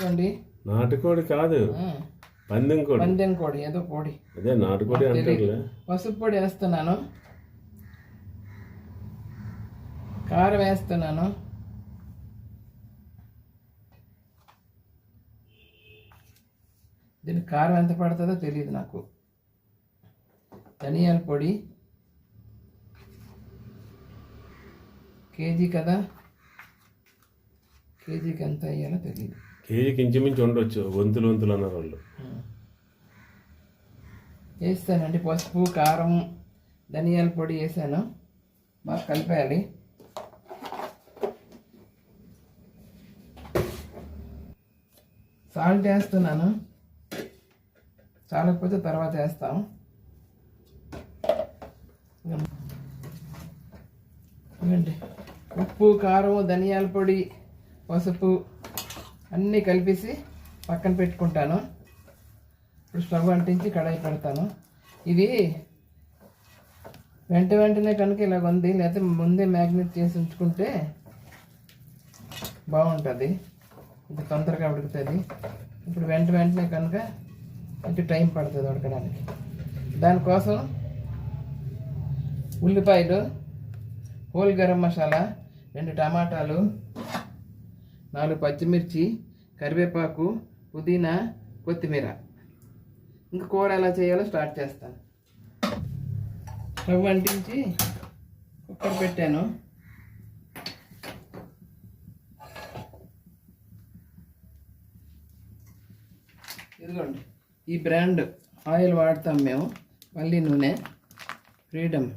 ఇదిగోండి నాటుకోడి కాదు. పందెం కోడి. పందెం కోడి ఏదో కోడి. అదే నాటుకోడి అంటారులే. పసుపు పొడి వేస్తున్నాను. కారం వేస్తున్నాను. దీనికి కారం ఎంత పడుతుందో తెలియదు నాకు. ధనియాల పొడి. కేజీ కదా? కేజీకి ఎంత అయ్యాలో తెలియదు కేజీకి ఇంచుమించు ఉండొచ్చు వంతులు వంతులు అన్నారు వాళ్ళు. వేస్తానండి పసుపు కారం ధనియాల పొడి వేసాను. బాగా కలిపేయాలి. సాల్ట్ వేస్తున్నాను. చాలకపోతే తర్వాత వేస్తాం. ఉప్పు కారం ధనియాల పొడి పసుపు అన్నీ కలిపేసి పక్కన పెట్టుకుంటాను. ఇప్పుడు స్టవ్ అంటించి కడాయి పెడతాను. ఇది వెంట వెంటనే కనుక ఇలా ఉంది లేకపోతే ముందే మ్యాగ్నెట్ చేసి ఉంచుకుంటే బాగుంటుంది. ఇది తొందరగా ఉడుకుతుంది. ఇప్పుడు వెంట వెంటనే కనుక కొంచెం టైం పడుతుంది ఉడకడానికి. దానికోసం ఉల్లిపాయలు హోల్ గరం మసాలా రెండు టమాటాలు నాలుగు పచ్చిమిర్చి కరివేపాకు పుదీనా కొత్తిమీర. ఇంకా కూర ఎలా చేయాలో స్టార్ట్ చేస్తాను. స్టవ్ అంటించి కుక్కర్ పెట్టాను. ఇదిగోండి ఈ బ్రాండ్ ఆయిల్ వాడతాం మేము. మళ్ళీ నూనె ఫ్రీడమ్.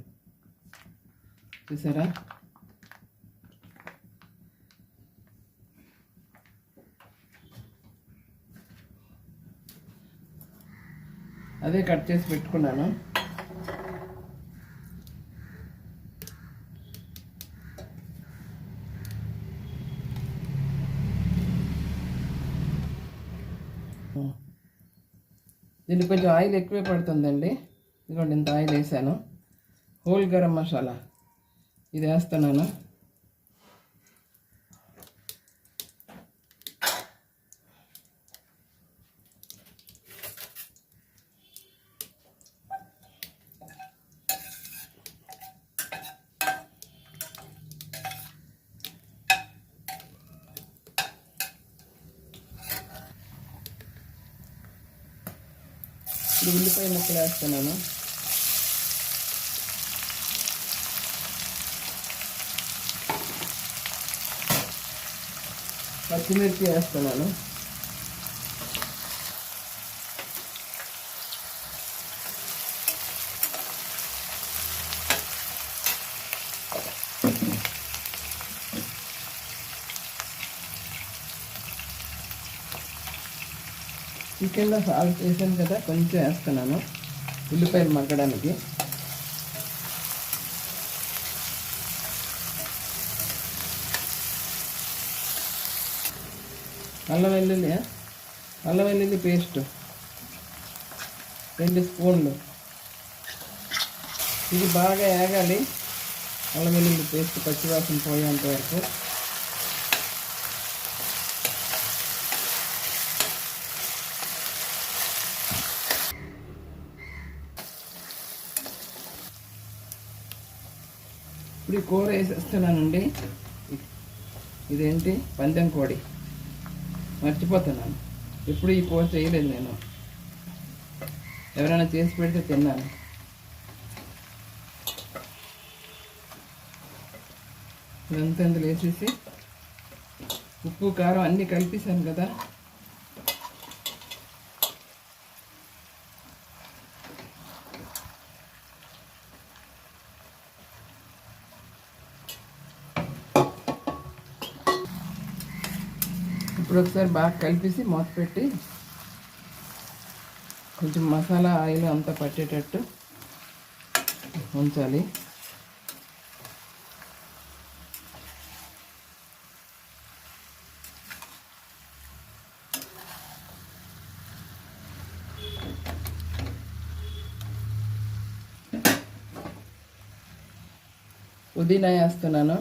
చూసారా? అదే కట్ చేసి పెట్టుకున్నాను. దీనికి కొంచెం ఆయిల్ ఎక్కువే పడుతుందండి. ఇదిగోండి ఇంత ఆయిల్ వేసాను. హోల్ గరం మసాలా. ఇది వేస్తున్నాను. ఇప్పుడు ఉల్లిపాయ ముక్కలు వేస్తున్నాను. పచ్చిమిర్చి వేస్తున్నాను. చికెన్లో సాల్ట్ వేసాను కదా కొంచెం వేస్తున్నాను. ఉల్లిపాయలు మగ్గడానికి. అల్లం వెల్లుల్లి అల్లం వెల్లుల్లి పేస్ట్. రెండు స్పూన్లు. ఇది బాగా ఏగాలి. అల్లం వెల్లుల్లి పేస్ట్ పచ్చివాసన పోయేంత వరకు. ఇప్పుడు ఈ కూర వేసేస్తున్నానండి ఇదేంటి? పందెం కోడి. మర్చిపోతున్నాను. ఎప్పుడు ఈ కూర చేయలేదు నేను. ఎవరైనా చేసి పెడితే తిన్నాను. ఇదంతా ఇందులో వేసేసి ఉప్పు కారం అన్నీ కలిపేశాను కదా. ఇప్పుడు ఒకసారి బాగా కలిపేసి మూత పెట్టి కొంచెం మసాలా ఆయిల్ అంతా పట్టేటట్టు ఉంచాలి. పుదీనా వేస్తున్నాను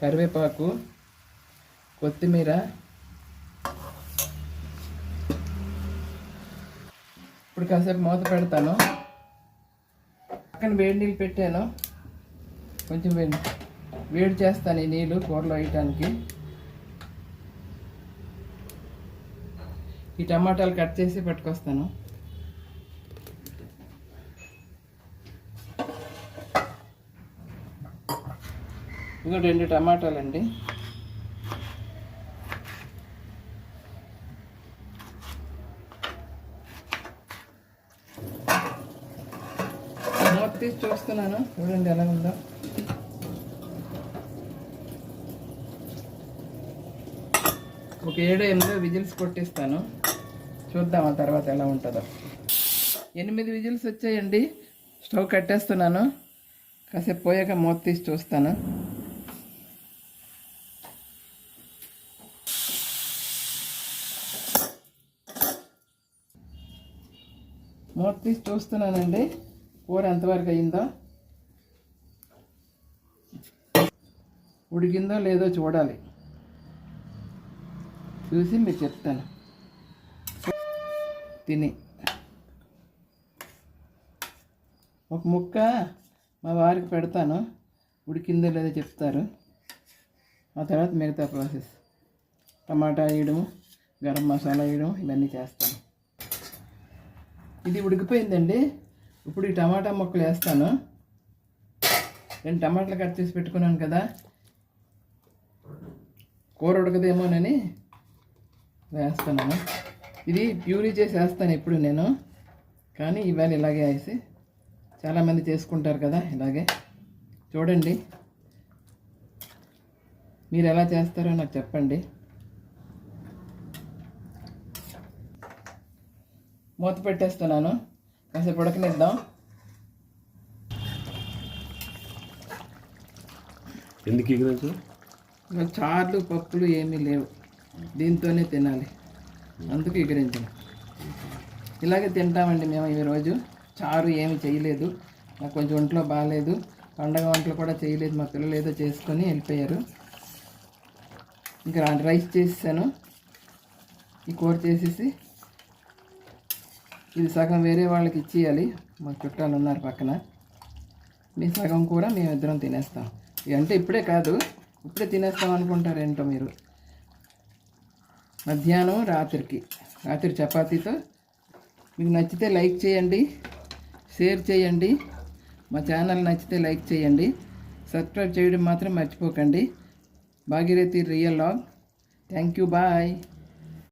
కరివేపాకు కొత్తిమీర. ఇప్పుడు కాసేపు మూత పెడతాను. పక్కన వేడి నీళ్ళు పెట్టాను. కొంచెం వేడి వేడి చేస్తాను ఈ నీళ్ళు కూరలు వేయటానికి. ఈ టమాటాలు కట్ చేసి పెట్టుకొస్తాను. ఇంకా రెండు టమాటాలండి. చూస్తున్నాను. చూడండి ఎలా ఉందో. ఒక ఏడు ఎనిమిదో విజిల్స్ కొట్టిస్తాను. చూద్దాం ఆ తర్వాత ఎలా ఉంటుందో. ఎనిమిది విజిల్స్ వచ్చాయండి. స్టవ్ కట్టేస్తున్నాను. కాసేపు పోయాక మూత తీసి చూస్తాను. మూత తీసి చూస్తున్నానండి. కూర ఎంతవరకు అయిందో? ఉడికిందో లేదో చూడాలి. చూసి మీకు చెప్తాను. తిని. ఒక ముక్క మా వారికి పెడతాను. ఉడికిందో లేదో చెప్తారు. ఆ తర్వాత మిగతా ప్రాసెస్. టమాటా వేయడం గరం మసాలా వేయడం ఇవన్నీ చేస్తాను. ఇది ఉడికిపోయిందండి. ఇప్పుడు ఈ టమాటా ముక్కలు వేస్తాను. నేను టమాటాలు కట్ చేసి పెట్టుకున్నాను కదా. కూర ఉడకదేమోనని వేస్తున్నాను. ఇది ప్యూరీ చేసి వేస్తాను ఇప్పుడు నేను. కానీ ఇవాళ ఇలాగే వేసి చాలామంది చేసుకుంటారు కదా ఇలాగే. చూడండి. మీరు ఎలా చేస్తారో నాకు చెప్పండి. మూత పెట్టేస్తున్నాను. కాసేపు ఉడకనిద్దాం ఎందుకు ఎగిరించు ఇంకా చార్లు పప్పులు ఏమీ లేవు. దీంతోనే తినాలి. అందుకు ఎగిరించాను ఇలాగే తింటామండి మేము ఈరోజు చారు ఏమి చేయలేదు. నాకు కొంచెం ఒంట్లో బాగాలేదు పండగ వంటలు కూడా చేయలేదు. మా పిల్లలు ఏదో చేసుకొని వెళ్ళిపోయారు. ఇంకా రైస్ చేసేసాను. ఈ కూర చేసేసి ఇది సగం వేరే వాళ్ళకి ఇచ్చేయాలి. మా చుట్టాలు ఉన్నారు పక్కన. మీ సగం కూడా మేమిద్దరం తినేస్తాం. ఇక అంటే ఇప్పుడే కాదు ఇప్పుడే తినేస్తాం అనుకుంటారు ఏంటో మీరు? మధ్యాహ్నం రాత్రికి. రాత్రి చపాతీతో మీకు నచ్చితే లైక్ చేయండి షేర్ చేయండి మా ఛానల్ నచ్చితే లైక్ చేయండి సబ్స్క్రైబ్ చేయడం మాత్రం మర్చిపోకండి. Bhagirathi real log. Thank you bye.